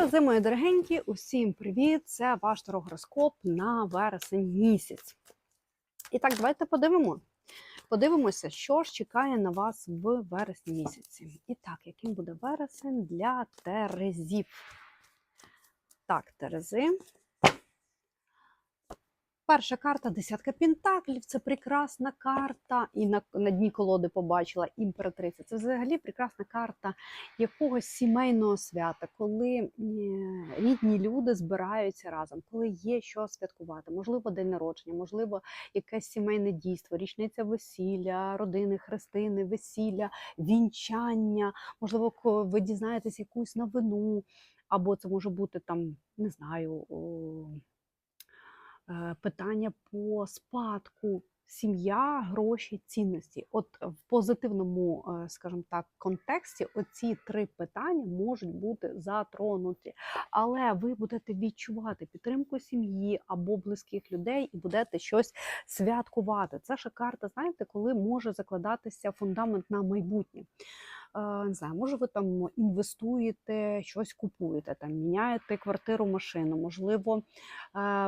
Терези, мої дорогенькі, усім привіт! Це ваш тарогороскоп на вересень місяць. І так, давайте подивимо. Подивимося, що ж чекає на вас в вересні місяці. І так, яким буде вересень для Терезів? Так, Терези. Перша карта десятка пентаклів. Це прекрасна карта. І на, на дні колоди побачила імператриця. Це взагалі прекрасна карта якогось сімейного свята, коли е, рідні люди збираються разом, коли є що святкувати. Можливо, день народження, можливо, якесь сімейне дійство, річниця весілля, родини, хрестини, весілля, вінчання. Можливо, ви дізнаєтесь якусь новину, або це може бути там, не знаю. Е, питання по спадку, сім'я, гроші, цінності. От в позитивному, е, скажімо так, контексті оці три питання можуть бути затронуті, але ви будете відчувати підтримку сім'ї або близьких людей і будете щось святкувати. Це ще карта, знаєте, коли може закладатися фундамент на майбутнє. Не знаю, може, ви там інвестуєте, щось купуєте, там міняєте квартиру, машину, можливо,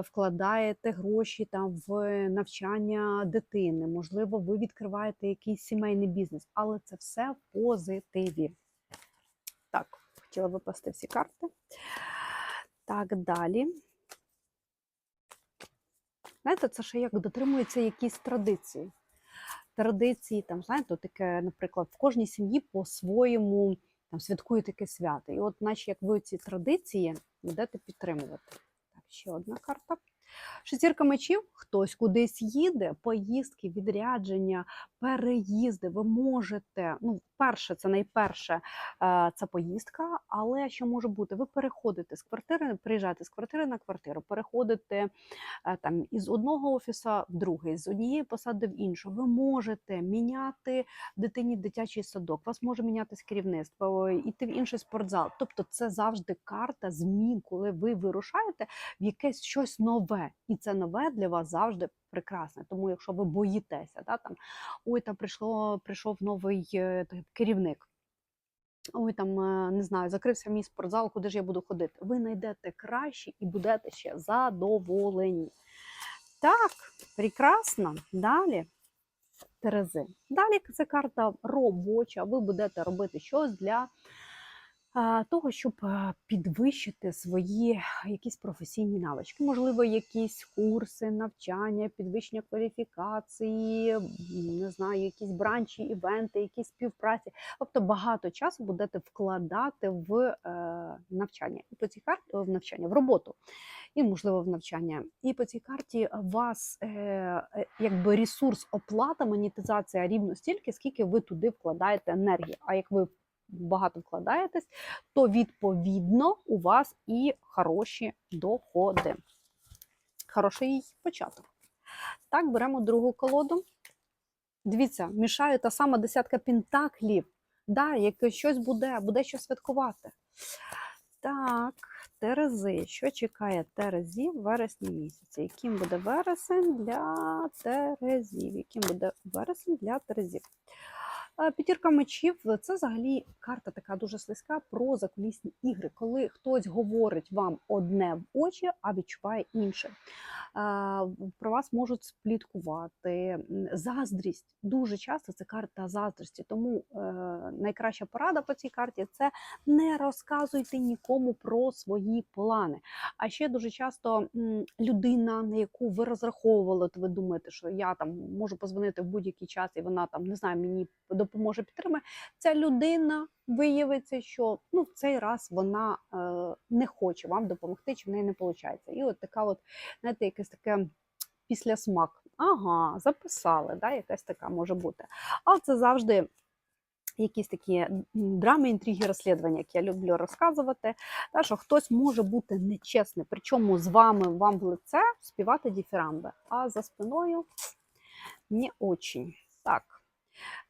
вкладаєте гроші там в навчання дитини, можливо, ви відкриваєте якийсь сімейний бізнес, але це все в позитиві. Так, хотіла випасти всі карти. Так, далі. Знаєте, це ще як дотримуються якісь традиції. Традиції, там, знаєте, таке, наприклад, в кожній сім'ї по-своєму там, святкує таке свято. І от, наче як ви ці традиції будете підтримувати. Так, ще одна карта. Шестірка мечів, хтось кудись їде, поїздки, відрядження, переїзди. Ви можете, ну, перше, це найперше, е, це поїздка, але що може бути? Ви переходите з квартири, приїжджаєте з квартири на квартиру, переходите е, там із одного офісу в другий, з однієї посади в іншу. Ви можете міняти дитині дитячий садок, вас може мінятися керівництво, іти в інший спортзал. Тобто, це завжди карта змін, коли ви вирушаєте в якесь щось нове, і це нове для вас завжди прекрасне. Тому, якщо ви боїтеся, да, там ой, там прийшло, прийшов новий е, керівник. Ой, там е, не знаю, закрився мій спортзал, куди ж я буду ходити. Ви знайдете краще і будете ще задоволені. Так, прекрасно. Далі. Терези. Далі це карта робоча. Ви будете робити щось для того, щоб підвищити свої якісь професійні навички. Можливо, якісь курси, навчання, підвищення кваліфікації, не знаю, якісь бранчі, івенти, якісь співпраці. Тобто багато часу будете вкладати в е, навчання. І по цій карті в навчання, в роботу. І, можливо, в навчання. І по цій карті вас е, е, якби ресурс оплата, монетизація рівно стільки, скільки ви туди вкладаєте енергії. А як ви багато вкладаєтесь, то відповідно у вас і хороші доходи. Хороший початок. Так, беремо другу колоду. Дивіться, мішаю та сама десятка пентаклів. Да, як щось буде, буде що святкувати. Так, Терези. Що чекає Терезів в вересні місяці? Яким буде вересень для Терезів? Яким буде вересень для Терезів? Е, П'ятірка мечів це взагалі карта така дуже слизька про закулісні ігри, коли хтось говорить вам одне в очі, а відчуває інше. Е, Про вас можуть спліткувати. Заздрість дуже часто це карта заздрості. Тому е, найкраща порада по цій карті це не розказуйте нікому про свої плани. А ще дуже часто людина, на яку ви розраховували, то ви думаєте, що я там можу позвонити в будь-який час, і вона там не знаю, мені допоможе підтримає. Ця людина виявиться, що ну в цей раз вона е, не хоче вам допомогти, чи в неї не виходить. І от така, от знаєте, якесь таке після смак. Ага, записали, да, якась така може бути. Але це завжди якісь такі драми, інтриги, розслідування, як я люблю розказувати, та, що хтось може бути нечесний, причому з вами вам в лице співати діфірамби, а за спиною не очень. Так.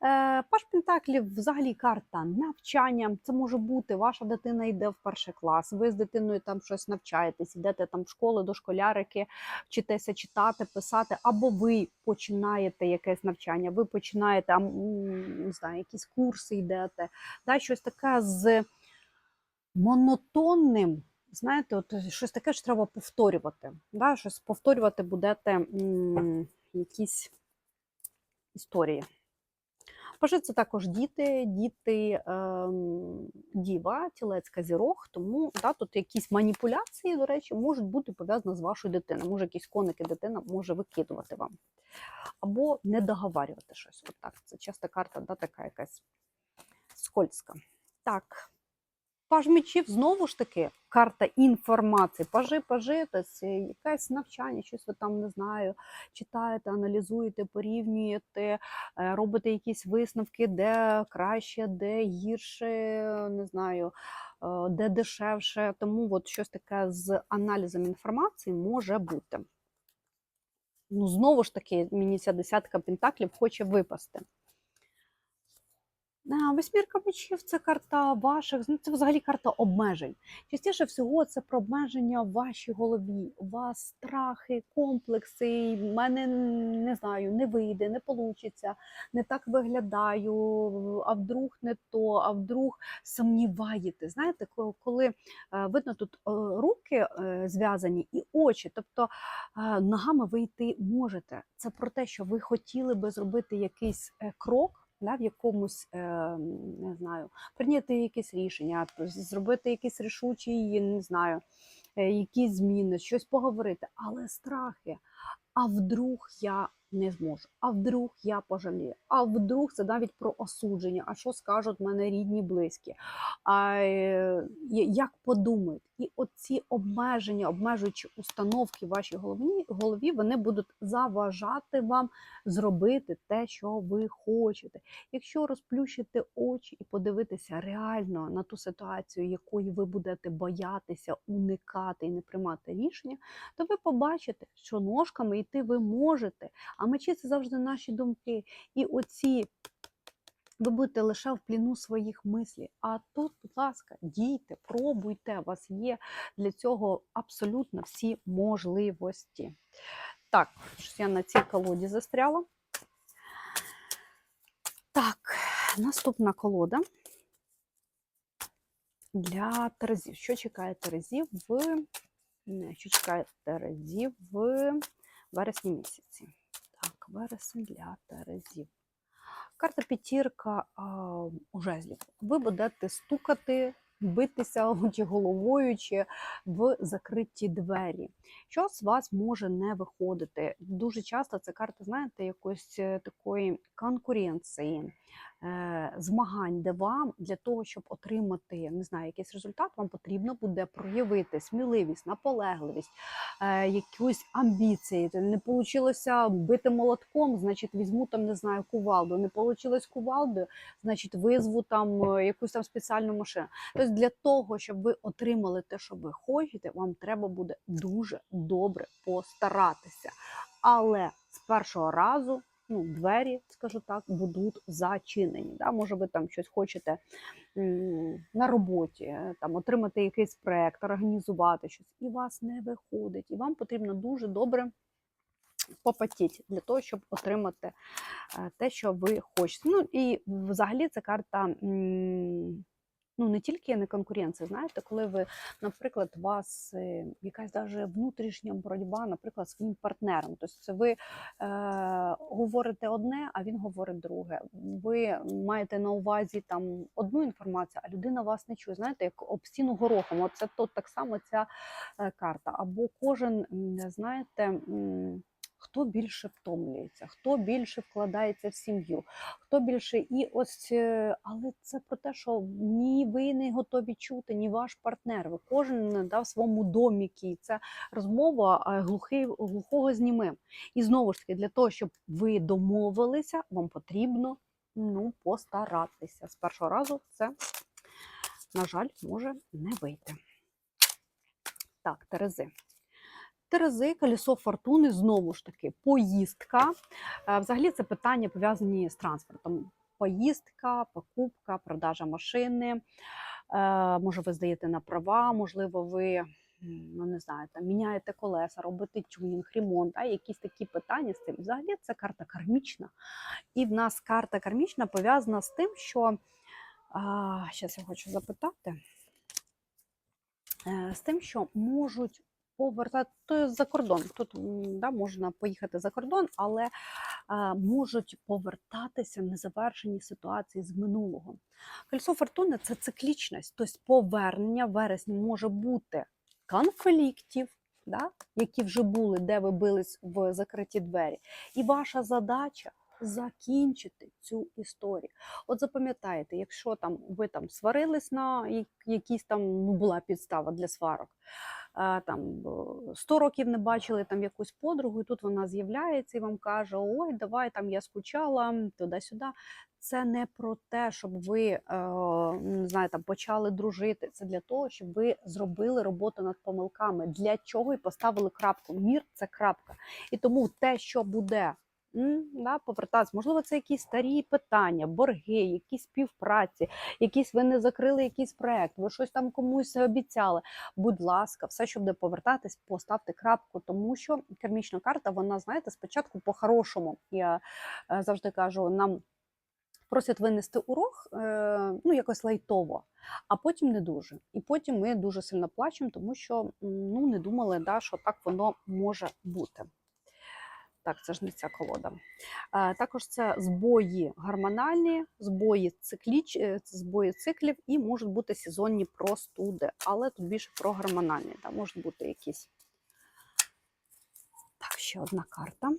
Е, Паш Пентаклів взагалі карта навчання. Це може бути, ваша дитина йде в перший клас, ви з дитиною там щось навчаєтесь, йдете там в школу до школярики, вчитеся читати, писати, або ви починаєте якесь навчання, ви починаєте не знаю, якісь курси йдете, да, щось таке з монотонним знаєте, от щось таке що треба повторювати. Да? Щось повторювати будете м, якісь історії. Пажи це також діти, діти ем, діва, тілецька зірох, тому да, тут якісь маніпуляції, до речі, можуть бути пов'язані з вашою дитиною. Може, якісь коники дитина може викидувати вам. Або не договарювати щось. От так. Це часто карта, да, така якась скользка. Так. Паж мечів знову ж таки карта інформації. Пажи, пажи, тобто якесь навчання, щось ви там не знаю, читаєте, аналізуєте, порівнюєте, е, робите якісь висновки, де краще, де гірше, не знаю, е, де дешевше. Тому от щось таке з аналізом інформації може бути. Ну, знову ж таки, мені ця десятка пентаклів хоче випасти. Восьмірка мечів це карта ваших, ну, це взагалі карта обмежень. Частіше всього це про обмеження в вашій голові. У вас страхи, комплекси. В мене не знаю, не вийде, не вийде, не так виглядаю, а вдруг не то, а вдруг сумніваєте. Знаєте, коли е, видно тут е, руки е, зв'язані і очі, тобто ногами ви йти можете. Це про те, що ви хотіли би зробити якийсь крок. Да, в якомусь е, не знаю, прийняти якесь рішення, зробити якийсь рішучий, не знаю, е, якісь зміни, щось поговорити, але страхи. А вдруг я не зможу, а вдруг я пожалію, а вдруг це навіть про осудження, а що скажуть мене рідні, близькі, а е, як подумають. І оці обмеження, обмежуючі установки в вашій голові, голові, вони будуть заважати вам зробити те, що ви хочете. Якщо розплющити очі і подивитися реально на ту ситуацію, якої ви будете боятися, уникати і не приймати рішення, то ви побачите, що ножками йти ви можете. А мечі це завжди наші думки. І оці ви будете лише в пліну своїх мислів. А тут, будь ласка, дійте, пробуйте. У вас є для цього абсолютно всі можливості. Так, щось я на цій колоді застряла. Так, наступна колода для Терезів. Що чекає Терезів в що чекає Терезів в вересні місяці? Так, вересень для Терезів. Карта п'ятірка у жезлів. Ви будете стукати, битися чи головою, чи в закриті двері. Що з вас може не виходити? Дуже часто це карта, знаєте, якоїсь е, такої конкуренції, змагань, де вам для того, щоб отримати не знаю, якийсь результат, вам потрібно буде проявити сміливість, наполегливість, е, якусь амбіції. Не вийшло бити молотком, значить візьму там, не знаю, кувалду. Не вийшло кувалдою, значить визву там е, якусь там спеціальну машину. Тобто для того, щоб ви отримали те, що ви хочете, вам треба буде дуже добре постаратися. Але з першого разу ну, двері, скажу так, будуть зачинені. Да? Може, ви там щось хочете на роботі, е, там, отримати якийсь проект, організувати щось, і вас не виходить. І вам потрібно дуже добре попотіть для того, щоб отримати е, те, що ви хочете. Ну і взагалі ця карта. Ну, не тільки не конкуренція, знаєте, коли ви, наприклад, вас е, якась даже внутрішня боротьба, наприклад, з своїм партнером. Тобто це ви е, говорите одне, а він говорить друге. Ви маєте на увазі там одну інформацію, а людина вас не чує. Знаєте, як об стіну горохом. Оце то так само ця е, карта. Або кожен, знаєте. Хто більше втомлюється, хто більше вкладається в сім'ю, хто більше і ось, е, але це про те, що ні ви не готові чути, ні ваш партнер. Ви кожен да, в своєму домікі. Це розмова е, глухий, глухого з німим. І знову ж таки, для того, щоб ви домовилися, вам потрібно ну, постаратися. З першого разу це, на жаль, може не вийти. Так, Терези. Терези, колесо фортуни, знову ж таки, поїздка. Е, Взагалі це питання пов'язані з транспортом. Поїздка, покупка, продажа машини. Е, Може, ви здаєте на права, можливо, ви ну не знаю, там міняєте колеса, робите тюнінг, ремонт, а якісь такі питання з цим. Взагалі це карта кармічна. І в нас карта кармічна пов'язана з тим, що зараз я хочу запитати. Е, з тим, що можуть повертати за кордон. Тут да, можна поїхати за кордон, але можуть повертатися незавершені ситуації з минулого. Кольцо фортуни це циклічність, тобто повернення в вересні може бути конфліктів. Да, які вже були, де ви бились в закриті двері. І ваша задача закінчити цю історію. От запам'ятайте, якщо там ви там сварились на якісь там ну, була підстава для сварок, там о, 100 років не бачили там якусь подругу, і тут вона з'являється і вам каже: Ой, давай там я скучала туди-сюди. Це не про те, щоб ви не знаю, там почали дружити. Це для того, щоб ви зробили роботу над помилками. Для чого і поставили крапку. Мір це крапка. І тому те, що буде да, повертатися, можливо, це якісь старі питання, борги, якісь співпраці, якісь ви не закрили якийсь проект, ви щось там комусь обіцяли. Будь ласка, все, що буде повертатись, поставте крапку, тому що кармічна карта, вона, знаєте, спочатку по-хорошому. Я е, завжди кажу, нам просять винести урок, е, ну якось лайтово, а потім не дуже. І потім ми дуже сильно плачемо, тому що ну не думали, да, що так воно може бути. Так, це ж не ця колода. Також це збої гормональні, збої цикліч, е, збої циклів і можуть бути сезонні простуди, але тут більше про гормональні. Там можуть бути якісь. Так, ще одна карта.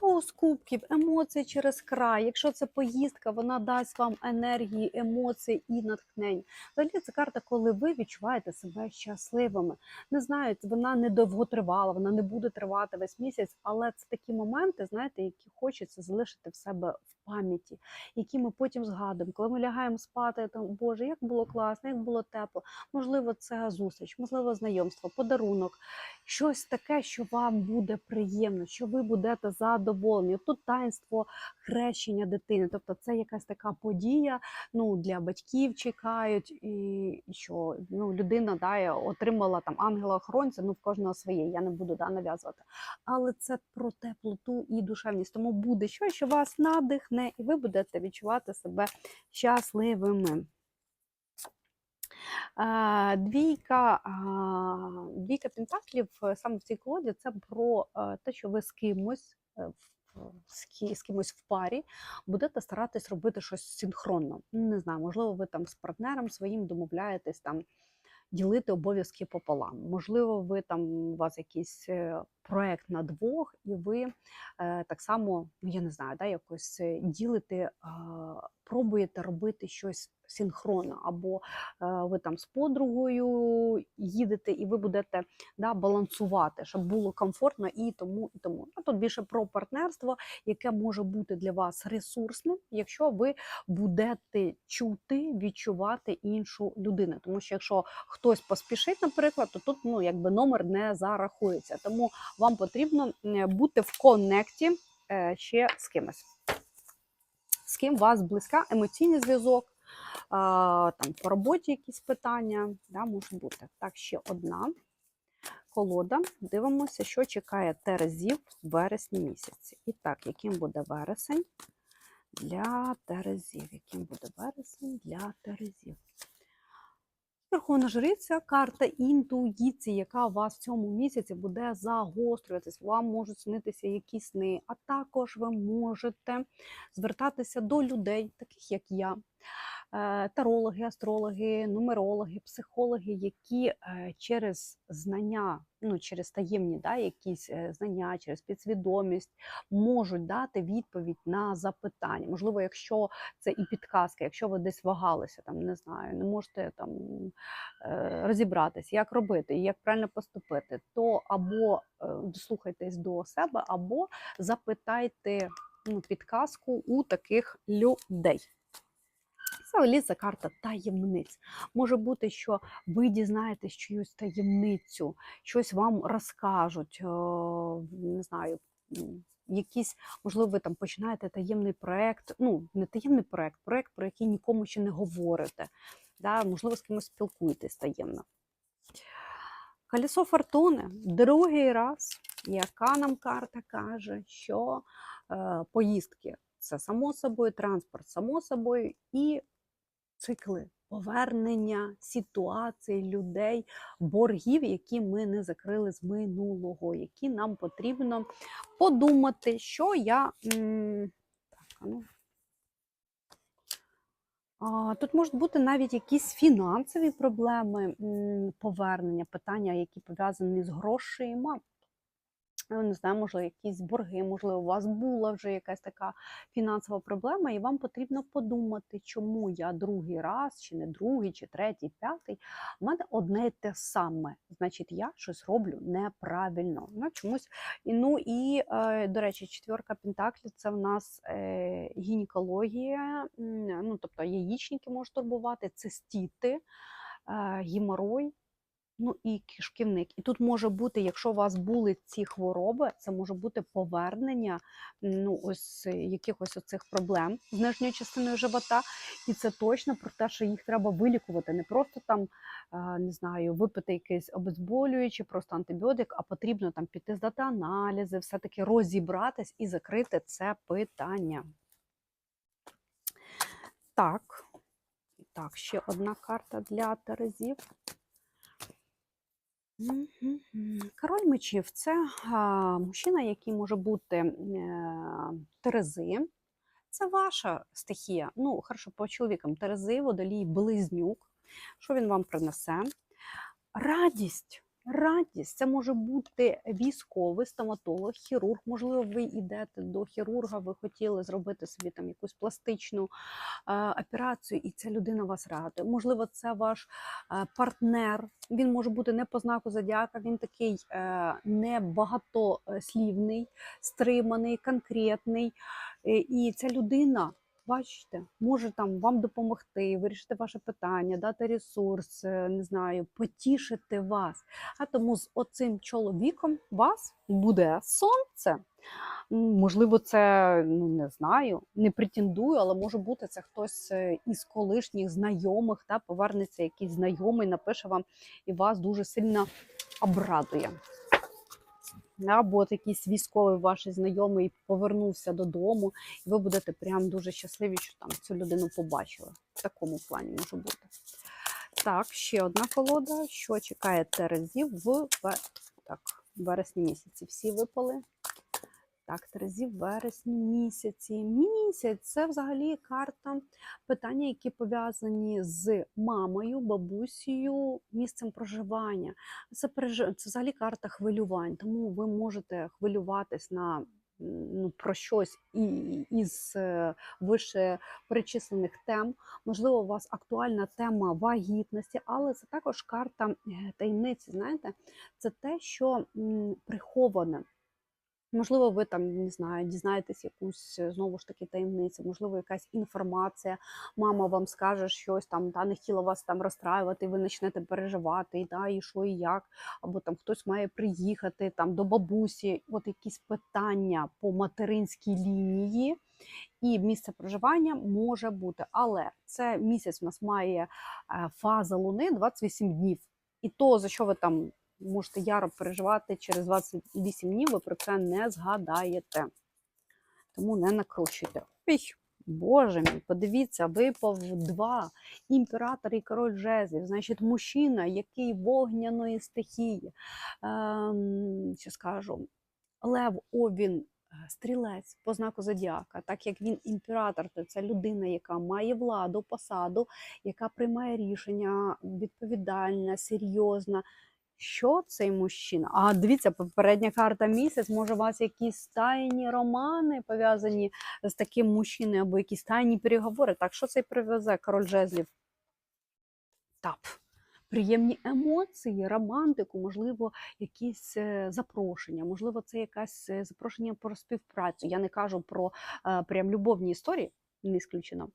Туз кубків, емоції через край. Якщо це поїздка, вона дасть вам енергії, емоцій і натхнення. Взагалі це карта, коли ви відчуваєте себе щасливими. Не знаю, вона не довготривала, вона не буде тривати весь місяць, але це такі моменти, знаєте, які хочеться залишити в себе в пам'яті, які ми потім згадуємо. Коли ми лягаємо спати, то Боже, як було класно, як було тепло. Можливо, це зустріч, можливо, знайомство, подарунок, щось таке, що вам буде приємно, що ви будете задоволені. Тут таїнство хрещення дитини, тобто це якась така подія. Ну для батьків чекають, і що ну людина да, отримала там ангела-охоронця. Ну в кожного своє. Я не буду да, нав'язувати. Але це про теплоту і душевність. Тому буде щось, що вас надихне, і ви будете відчувати себе щасливими. Двійка, двійка пентаклів е, саме в цій колоді це про е, те, що ви з кимось з ки- з кимось в парі будете старатись робити щось синхронно. Не знаю, можливо, ви там з партнером своїм домовляєтесь там ділити обов'язки пополам. Можливо, ви там у вас якийсь е, проект на двох, і ви е, так само, ну я не знаю, да, якось е, ділите, е, пробуєте робити щось синхронно, або е, ви там з подругою їдете, і ви будете да, балансувати, щоб було комфортно і тому, і тому. А тут більше про партнерство, яке може бути для вас ресурсним, якщо ви будете чути, відчувати іншу людину. Тому що якщо хтось поспішить, наприклад, то тут ну якби номер не зарахується. Тому вам потрібно е, бути в коннекті е, ще з кимось. З ким вас близька емоційний зв'язок, там по роботі якісь питання, да, може бути. Так, ще одна колода. Дивимося, що чекає Терезів в вересні місяці. І так, яким буде вересень для Терезів? Яким буде вересень для Терезів? Верховна жриця, карта інтуїції, яка у вас в цьому місяці буде загострюватись. Вам можуть снитися якісь сни, а також ви можете звертатися до людей, таких як я, тарологи, астрологи, нумерологи, психологи, які е, через знання, ну через таємні да, якісь е, знання, через підсвідомість можуть дати відповідь на запитання. Можливо, якщо це і підказка, якщо ви десь вагалися, там не знаю, не можете там е, розібратися, як робити як правильно поступити, то або е, дослухайтесь до себе, або запитайте ну, підказку у таких людей. Взагалі це карта таємниць. Може бути, що ви дізнаєтесь чиюсь таємницю, щось вам розкажуть, е, не знаю, якісь, можливо, ви там починаєте таємний проект, ну, не таємний проект, проект, про який нікому ще не говорите. Да? Можливо, з кимось спілкуєтесь таємно. Колесо фортуни другий раз, яка нам карта каже, що е, поїздки це само собою, транспорт, само собою, і цикли повернення ситуацій, людей, боргів, які ми не закрили з минулого, які нам потрібно подумати, що я. Так, ну. Тут можуть бути навіть якісь фінансові проблеми повернення, питання, які пов'язані з грошима. Ну, Не знаю, можливо, якісь борги, можливо, у вас була вже якась така фінансова проблема, і вам потрібно подумати, чому я другий раз, чи не другий, чи третій, п'ятий. У мене одне й те саме. Значить, я щось роблю неправильно. Ну, чомусь. Ну і, е, до речі, четверка Пентаклів це в нас е, гінекологія, ну, тобто яєчники можуть турбувати, цистіти, е, геморой. Ну і кишківник. І тут може бути, якщо у вас були ці хвороби, це може бути повернення ну, ось е, якихось оцих проблем з нижньою частиною живота. І це точно про те, що їх треба вилікувати. Не просто там, е, не знаю, випити якийсь обезболюючий, просто антибіотик, а потрібно там піти здати аналізи, все-таки розібратись і закрити це питання. Так, так, ще одна карта для Терезів. Король мечів це мужчина, який може бути е, Терези. Це ваша стихія. Ну, хорошо, по чоловікам Терези, водолій, близнюк. Що він вам принесе? Радість. Радість це може бути військовий, стоматолог, хірург. Можливо, ви йдете до хірурга, ви хотіли зробити собі там якусь пластичну операцію, і ця людина вас радує. Можливо, це ваш партнер. Він може бути не по знаку зодіака, він такий е, не багатослівний, стриманий, конкретний. І ця людина. Бачите, може там вам допомогти, вирішити ваше питання, дати ресурс, е, не знаю, потішити вас. А тому з оцим чоловіком вас буде сонце. Можливо, це ну не знаю, не претендую, але може бути це хтось е, із колишніх знайомих, та повернеться якийсь знайомий, напише вам і вас дуже сильно обрадує. Або якийсь військовий ваш знайомий повернувся додому, і ви будете прям дуже щасливі, що там цю людину побачили. В такому плані може бути. Так, ще одна колода. Що чекає Терезів в так, вересні місяці? Всі випали. Так, Терезів в вересні місяці. Місяць це взагалі карта питання, які пов'язані з мамою, бабусею, місцем проживання. Це, це взагалі карта хвилювань, тому ви можете хвилюватись на ну, про щось із е, вище перечислених тем. Можливо, у вас актуальна тема вагітності, але це також карта е, таємниці. Знаєте, це те, що приховане. Можливо, ви там не знаю, дізнаєтесь якусь е, знову ж таки таємницю, можливо, якась інформація. Мама вам скаже щось там, та не хотіла вас там розстраювати, ви почнете переживати, і да, і що, і як, або там хтось має приїхати там до бабусі. От якісь питання по материнській лінії. І місце проживання може бути, але це місяць у нас має е, фаза луни 28 днів. І то, за що ви там можете яро переживати через 28 днів, ви про це не згадаєте. Тому не накручуйте. Ой, Боже мій, подивіться, випав два імператор і король жезлів. Значить, мужчина, який вогняної стихії. Ем, що скажу, Лев Овін. е, Стрілець по знаку зодіака, так як він імператор, то це людина, яка має владу, посаду, яка приймає рішення відповідальна, серйозна. Що цей мужчина? А дивіться, попередня карта місяць. Може, у вас якісь тайні романи пов'язані з таким мужчиною, або якісь тайні переговори. Так, що цей привезе король жезлів? Тап. Приємні емоції, романтику, можливо, якісь е, запрошення, можливо, це якесь е, запрошення про співпрацю. Я не кажу про е, прям любовні історії, не ісключено.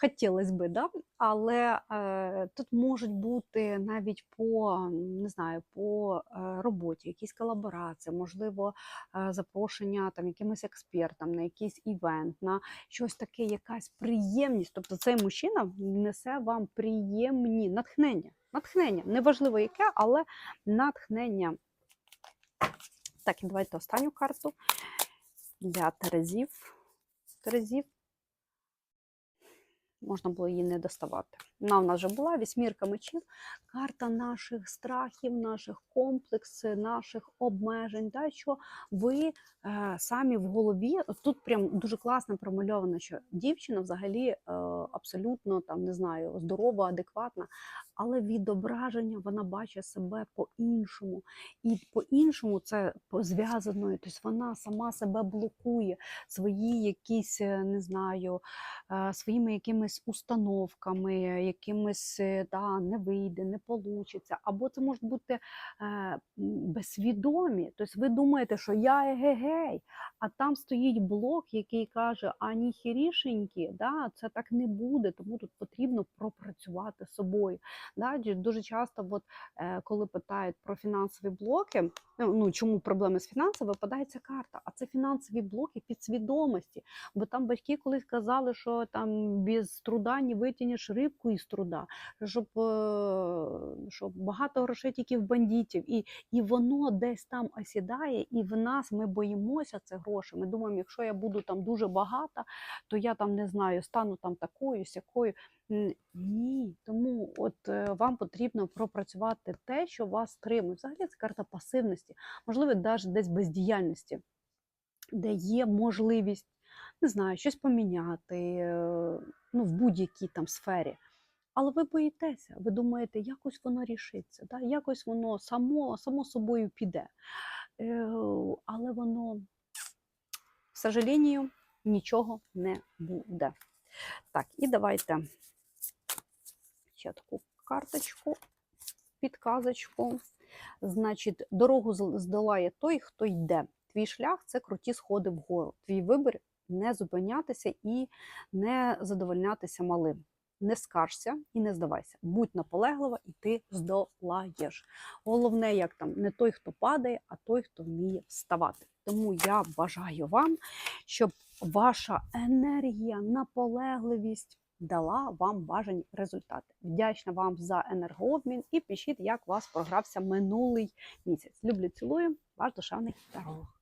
Хотілося би, да? але е, тут можуть бути навіть по не знаю, по е, роботі, якісь колаборації, можливо, е, запрошення там якимось експертам на якийсь івент, на щось таке, якась приємність. Тобто цей мужчина несе вам приємні натхнення. Натхнення, неважливо яке, але натхнення. Так, і давайте останню карту для Терезів. Терезів можна було її не доставати. Вона в нас вже була вісьмірка мечів, карта наших страхів, наших комплексів, наших обмежень. Да, що ви е, самі в голові, тут прям дуже класно промальовано, що дівчина взагалі е, абсолютно там не знаю, здорова, адекватна, але відображення вона бачить себе по-іншому. І по-іншому це зв'язано, тобто вона сама себе блокує, свої якісь, е, не знаю, е, своїми якимись установками, якимись е, да, не вийде, не получиться. Або це можуть бути е, безсвідомі. Тобто ви думаєте, що я егегей, а там стоїть блок, який каже, а ніхірішенькі, да, це так не буде, тому тут потрібно пропрацювати собою. Да? Дуже часто, от, е, коли питають про фінансові блоки, ну, чому проблеми з фінансами, випадає ця карта. А це фінансові блоки підсвідомості. Бо там батьки колись казали, що там без труда не витягнеш рибку із труда, щоб, е, щоб багато грошей тільки в бандитів. І, і воно десь там осідає, і в нас ми боїмося це гроші. Ми думаємо, якщо я буду там дуже багата, то я там не знаю, стану там такою, сякою. Ні, тому от е, вам потрібно пропрацювати те, що вас стримує. Взагалі це карта пасивності, можливо, навіть десь бездіяльності, де є можливість, не знаю, щось поміняти е, ну, в будь-якій там сфері. Але ви боїтеся, ви думаєте, якось воно рішиться, да? якось воно само, само собою піде. Е, Але воно, к сожалению, нічого не буде. Так, і давайте ще таку карточку, підказочку. Значить, дорогу здолає той, хто йде. Твій шлях це круті сходи вгору. Твій вибір не зупинятися і не задовольнятися малим. Не скаржся і не здавайся. Будь наполеглива, і ти здолаєш. Головне, як там не той, хто падає, а той, хто вміє вставати. Тому я бажаю вам, щоб ваша енергія, наполегливість дала вам бажані результати. Вдячна вам за енергообмін і пишіть, як у вас програвся минулий місяць. Люблю, цілую, ваш душевний таролог.